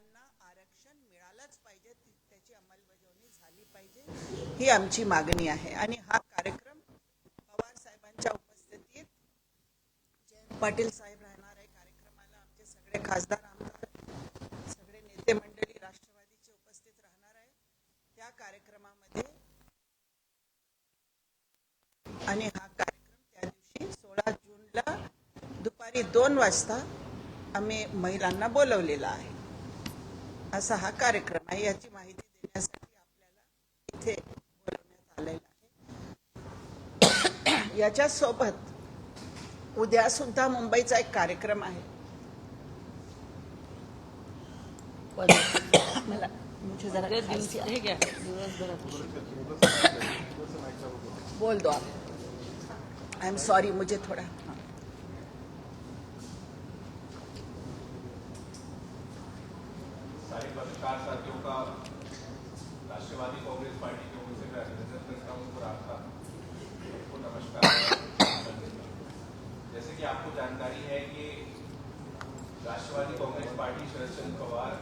महिलांना आरक्षण मिळालंच पाहिजे त्याची अंमलबजावणी झाली पाहिजे ही आमची मागणी आहे. आणि हा कार्यक्रम पवार साहेबांच्या उपस्थितीत जयंत पाटील साहेब राहणार आहे. कार्यक्रमाला आमचे सगळे खासदार आमदार सगळे नेते मंडळी राष्ट्रवादीचे उपस्थित राहणार आहे. त्या कार्यक्रमामध्ये आणि हा कार्यक्रम त्या दिवशी सोळा जूनला दुपारी दोन वाजता आम्ही महिलांना बोलवलेला आहे. असा हा कार्यक्रम आहे. याची माहिती देण्यासाठी आपल्याला इथे बोलवण्यात आलेलं आहे. याच्या सोबत उद्या सुद्धा मुंबईचा एक कार्यक्रम आहे. मला जरा बोल. दो आप आई एम सॉरी मुझे थोड़ा सारे पत्रकार साथियों का, राष्ट्रवादी कांग्रेस पार्टी की ओर से मैं अभिनंदन करता हूँ और आपका सबको नमस्कार। जैसे कि आपको जानकारी है कि राष्ट्रवादी कांग्रेस पार्टी शरद चंद्र पवार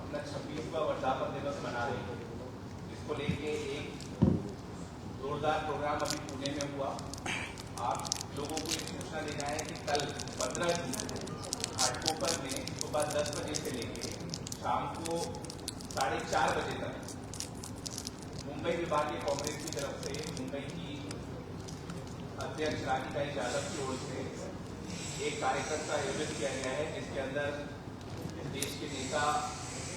अपना छब्बीसवा वर्धापन दिवस मना रही है, जिसको लेके एक जोरदार प्रोग्राम अभी पुणे में हुआ। आप लोगों को ये सूचना देना है कि कल पंद्रह जून घाटकोपर में सुबह दस बजे से लेके शाम को साढ़े चार बजे तक। मुंबई विभागीय कांग्रेस की तरफ़ से मुंबई की अध्यक्ष राधिका यादव की ओर से एक कार्यक्रम का आयोजन किया गया है, जिसके अंदर देश के नेता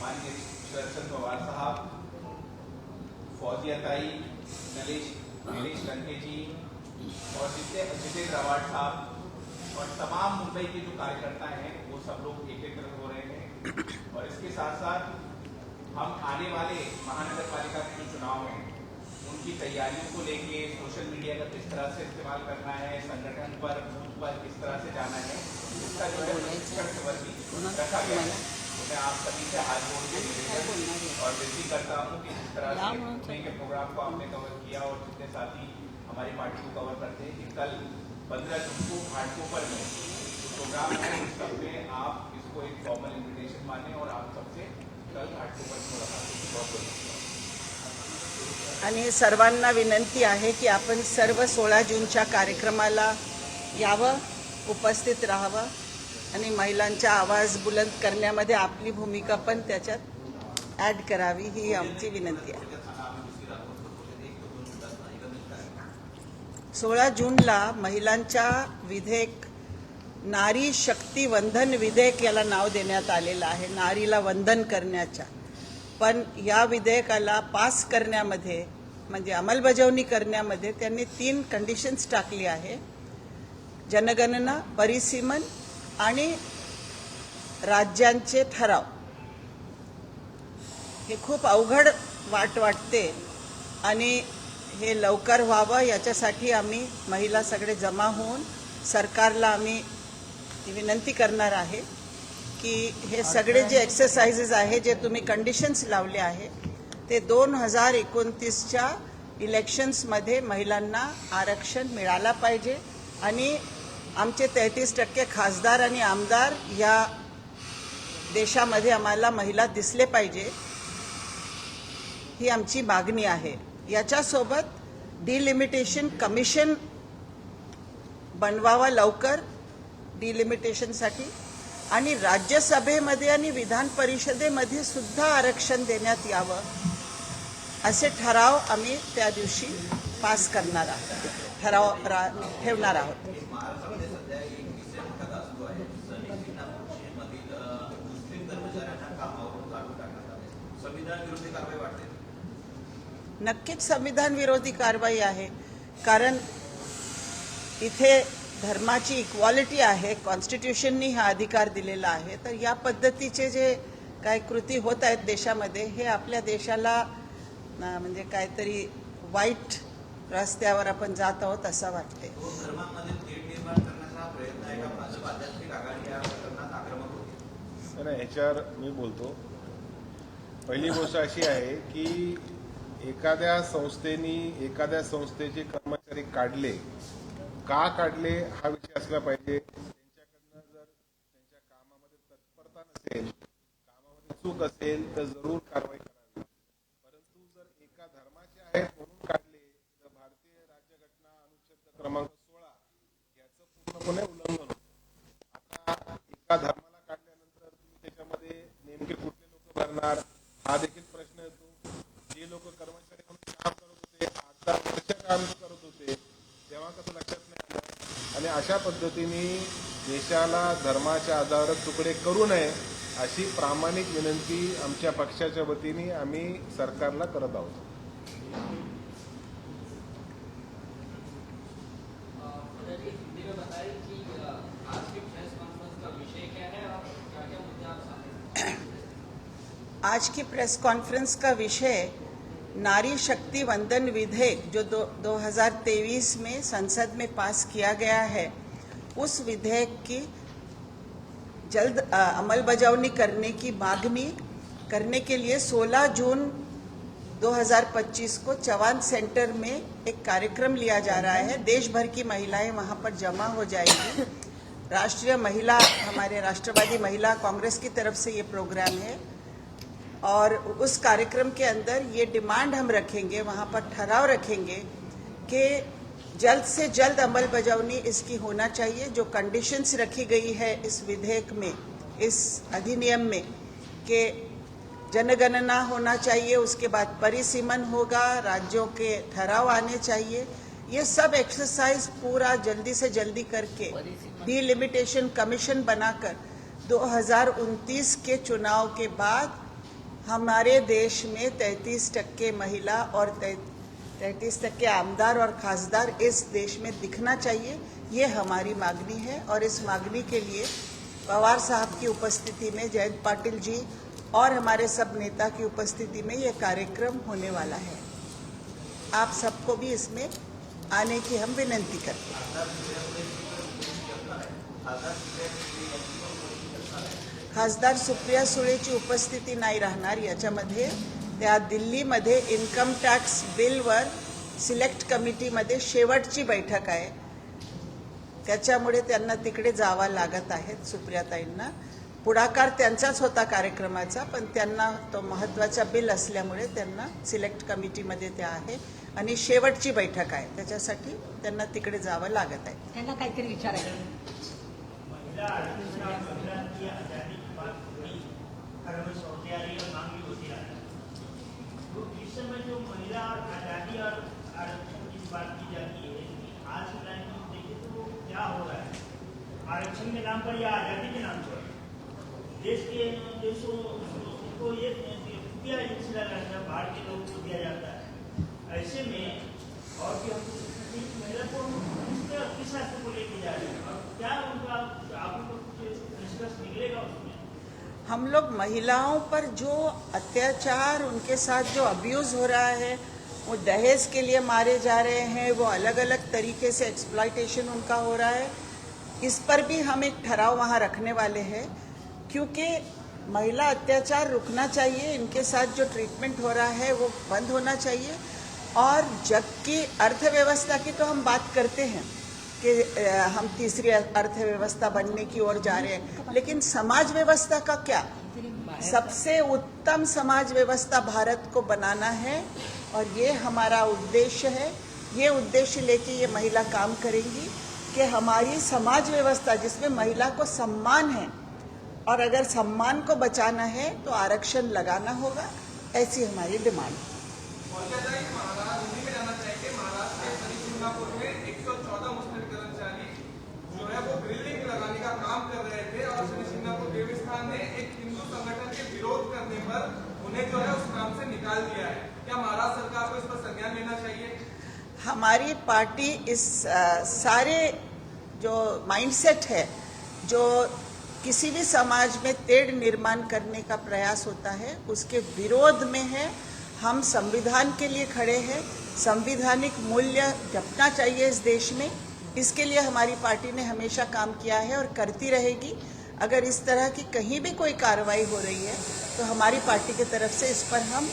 माननीय चंद्र पवार साहब, फौजिया ताई, नलेश, नीलेश लंके जी और जितने जितेंद्र अवार्ड साहब और तमाम मुंबई के जो कार्यकर्ता हैं, वो सब लोग हो रहे हैं और इसके साथ साथ हम आने वाले महानगर पालिका के जो चुनाव हैं उनकी तैयारियों को लेके सोशल मीडिया का किस तरह से इस्तेमाल करना है संगठन पर बूथ पर किस तरह से जाना है इसका जो है प्रशिक्षण सत्र भी रखा गया है। तो मैं आप सभी से हाथ जोड़ के और विनती करता हूँ कि जिस तरह से के प्रोग्राम को आपने कवर किया और जितने साथी हमारी पार्टी को कवर करते हैं कि कल पंद्रह जून को घाटकोपर में प्रोग्राम है उस सब में आप आपको एक फॉर्मल इन्विटेशन माने और आप सबसे कल घाटकोपर में मुलाकात बहुत बहुत आणि सर्वांना विनंती आहे की आपण सर्व सोळा जूनच्या कार्यक्रमाला यावं उपस्थित राहावं आणि महिलांचा आवाज बुलंद करण्यामध्ये आपली भूमिका पण त्याच्यात ॲड करावी ही आमची विनंती आहे. सोळा जूनला महिलांच्या विधेयक नारी शक्ती वंदन विधेयक याला नाव देण्यात आलेलं आहे नारीला वंदन करण्याच्या. पण या विधेयकाला पास करण्यामध्ये म्हणजे अंमलबजावणी करण्यामध्ये त्यांनी तीन कंडिशन्स टाकली आहे. जनगणना परिसीमन आणि राज्यांचे ठराव. हे खूप अवघड वाट वाटते आणि हे लवकर व्हावं याच्यासाठी आम्ही महिला सगळे जमा होऊन सरकारला आम्ही ही विनंती करणार आहे की हे सगळे जे एक्सरसाइजेस आहे जे तुम्ही कंडिशन्स लावले आहे ते दोन हजार एकोणतीसच्या इलेक्शन्समध्ये महिलांना आरक्षण मिळाला पाहिजे. आणि आमचे तेहतीस टक्के खासदार आणि आमदार या देशामध्ये आम्हाला महिला दिसले पाहिजे ही आमची मागणी आहे. याच्यासोबत डिलिमिटेशन कमिशन बनवावा लवकर. डिलिमिटेशनसाठी आणि राज्यसभेमध्ये आणि विधान परिषदेमध्ये सुद्धा आरक्षण देण्यात यावं असे ठराव आम्ही त्या दिवशी पास करणार आहोत. ठराव ठेवणार आहोत. नक्कीच संविधान विरोधी कारवाई आहे. कारण इथे धर्माची इक्वालिटी आहे कॉन्स्टिट्यूशननी हा अधिकार दिलेला आहे तर या पद्धतीचे जे काय कृती होत आहेत देशामध्ये हे आपल्या देशाला म्हणजे काहीतरी वाईट रस्त्यावर आपण जात आहोत असं वाटते. करण्याचा हा प्रयत्न आहे का? भाजप आध्यात्मिक आघाडी या प्रकरणात आक्रमक होती? नाही ह्याच्यावर मी बोलतो. पहिली गोष्ट अशी आहे की एखाद्या संस्थेनी एखाद्या संस्थेचे कर्मचारी काढले का काढले हा विषय असला पाहिजे? त्यांच्याकडनं जर त्यांच्या कामामध्ये तत्परता नसेल कामामध्ये चूक असेल तर जरूर कारवाई करावी परंतु जर एका धर्माचे आहेत म्हणून काढले तर भारतीय राज्यघटना अनुच्छेद क्रमांक सोळा याचं पूर्णपणे उल्लंघन होतं आता एका धर्माला काढल्यानंतर तुम्ही त्याच्यामध्ये नेमके कुठले लोक भरणार हा देखील प्रश्न येतो जे लोक कर्मचारी म्हणून काम करत होते आता वर्ष काम करत होते तेव्हा कसं लक्षात नाही आलं आणि अशा पद्धतीने देशाला धर्माच्या आधारावर तुकडे करू नये अशी प्रामाणिक विनंती आमच्या पक्षाच्या वतीने आम्ही सरकारला करत आहोत. है आज की प्रेस कॉन्फ्रेंस का विषय नारी शक्ति वंदन विधेयक जो दो, 2023 में संसद में पास किया गया है। उस विधेयक की जल्द अमल बजावनी करने की मांगनी करने के लिए 16 जून 2025 को चवान सेंटर में एक कार्यक्रम लिया जा रहा है। देश भर की महिलाएँ वहाँ पर जमा हो जाएँगी। राष्ट्रीय महिला, हमारे राष्ट्रवादी महिला कांग्रेस की तरफ़ से ये प्रोग्राम है। और उस कार्यक्रम के अंदर ये डिमांड हम रखेंगे, वहाँ पर ठहराव रखेंगे कि जल्द से जल्द अमल बजावनी इसकी होना चाहिए जो कंडीशंस रखी गई है इस विधेयक में इस अधिनियम में कि जनगणना होना चाहिए उसके बाद परिसीमन होगा राज्यों के ठहराव आने चाहिए। ये सब एक्सरसाइज पूरा जल्दी से जल्दी करके डिलिमिटेशन कमीशन बनाकर 2029 के चुनाव के बाद हमारे देश में 33 टक्के महिला और 33 के आमदार और खासदार इस देश में दिखना चाहिए, ये हमारी मांगनी है। और इस मांगनी के लिए पवार साहब की उपस्थिति में, जयंत पाटिल जी और हमारे सब नेता की उपस्थिति में ये कार्यक्रम होने वाला है। आप सबको भी इसमें आने की हम विनंती करते हैं। खासदार सुप्रिया सुळेची उपस्थिती नाही राहणार याच्यामध्ये त्या दिल्लीमध्ये इन्कम टॅक्स बिलवर सिलेक्ट कमिटीमध्ये शेवटची बैठक आहे. त्याच्यामुळे त्यांना तिकडे जावं लागत आहेत सुप्रियाताईंना. पुढाकार त्यांचाच होता कार्यक्रमाचा पण त्यांना तो महत्त्वाचा बिल असल्यामुळे त्यांना सिलेक्ट कमिटीमध्ये त्या आहे. आणि शेवटची बैठक आहे. त्याच्यासाठी त्यांना तिकडे जावं लागत आहे. त्यांना काहीतरी विचारायचं महिला और आज़ादी और आरक्षण की बात की जाती है, आज के टाइम में देखिए तो क्या हो रहा है? आरक्षण के नाम पर या आज़ादी के नाम पर? देश के देशों को ये खुफिया रहता है बाहर के लोगों को दिया जाता है। ऐसे में और भी हम इस महिला को किस किस रास्ते को लेके जा रहे हैं और क्या उनका आप लोग कुछ निष्कर्ष निकलेगा उसमें हम लोग महिलाओं पर जो अत्याचार, उनके साथ जो अब्यूज हो रहा है, वो दहेज के लिए मारे जा रहे हैं, वो अलग अलग तरीके से एक्सप्लाइटेशन उनका हो रहा है, इस पर भी हम एक ठहराव वहाँ रखने वाले हैं, क्योंकि महिला अत्याचार रुकना चाहिए, इनके साथ जो ट्रीटमेंट हो रहा है, वो बंद होना चाहिए, और जबकि अर्थव्यवस्था की तो हम बात करते हैं। कि हम तीसरी अर्थव्यवस्था बनने की ओर जा रहे हैं। लेकिन समाज व्यवस्था का क्या? सबसे उत्तम समाज व्यवस्था भारत को बनाना है और ये हमारा उद्देश्य है। ये उद्देश्य लेके ये महिला काम करेंगी कि हमारी समाज व्यवस्था, जिसमें महिला को सम्मान है और अगर सम्मान को बचाना है तो आरक्षण लगाना होगा। ऐसी हमारी डिमांड है औरंगाबाद महाराज हिंदी में जानना चाहेंगे महाराष्ट्र के शनि सिंगापुर में 114 मुस्लिम कर्मचारी जो है वो ग्रिलिंग लगाने का काम कर रहे थे और शनि सिंगापुर देवस्थान ने एक हिंदू संगठन के विरोध करने पर उन्हें जो है उस काम से निकाल दिया है क्या महाराष्ट्र सरकार को इस पर संज्ञान लेना चाहिए हमारी पार्टी इस अ, सारे जो माइंडसेट है जो किसी भी समाज में तेढ़ निर्माण करने का प्रयास होता है उसके विरोध में है। हम संविधान के लिए खड़े हैं। संविधानिक मूल्य जपना चाहिए इस देश में। इसके लिए हमारी पार्टी ने हमेशा काम किया है और करती रहेगी। अगर इस तरह की कहीं भी कोई कार्रवाई हो रही है तो हमारी पार्टी की तरफ़ से इस पर हम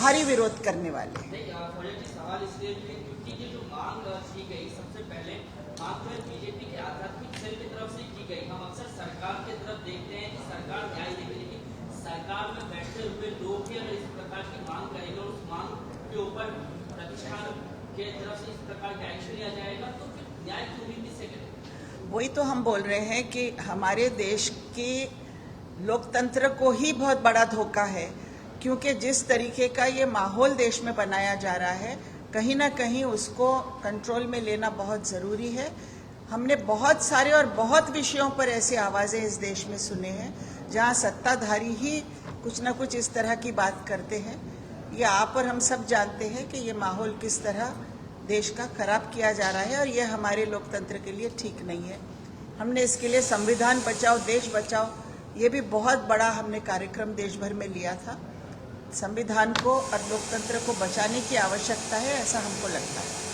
भारी विरोध करने वाले हैं। नहीं फौजी जी सवाल इसलिए भी क्योंकि ये जो मांग की गई सबसे पहले मांग जो बीजेपी के आध्यात्मिक सेल की तरफ़ से की गई। हम अक्सर सरकार की तरफ़ देखते कि सरकार न्याय देगी लेकिन सरकार में बैठे हुए लोग अगर इस प्रकार की मांग करेंगे और उस मांग के ऊपर प्रतिष्ठान के तरफ़ से इस प्रकार का एक्शन लिया जाएगा तो फिर न्याय की उम्मीद किससे करेंगे वही तो हम बोल रहे हैं कि हमारे देश के लोकतंत्र को ही बहुत बड़ा धोखा है। क्योंकि जिस तरीके का ये माहौल देश में बनाया जा रहा है, कहीं ना कहीं उसको कंट्रोल में लेना बहुत ज़रूरी है। हमने बहुत सारे और बहुत विषयों पर ऐसी आवाज़ें इस देश में सुने हैं, जहाँ सत्ताधारी ही कुछ ना कुछ इस तरह की बात करते हैं। ये आप और हम सब जानते हैं कि ये माहौल किस तरह देश का खराब किया जा रहा है और ये हमारे लोकतंत्र के लिए ठीक नहीं है। हमने इसके लिए संविधान बचाओ, देश बचाओ, ये भी बहुत बड़ा हमने कार्यक्रम देश भर में लिया था। संविधान को और लोकतंत्र को बचाने की आवश्यकता है ऐसा हमको लगता है।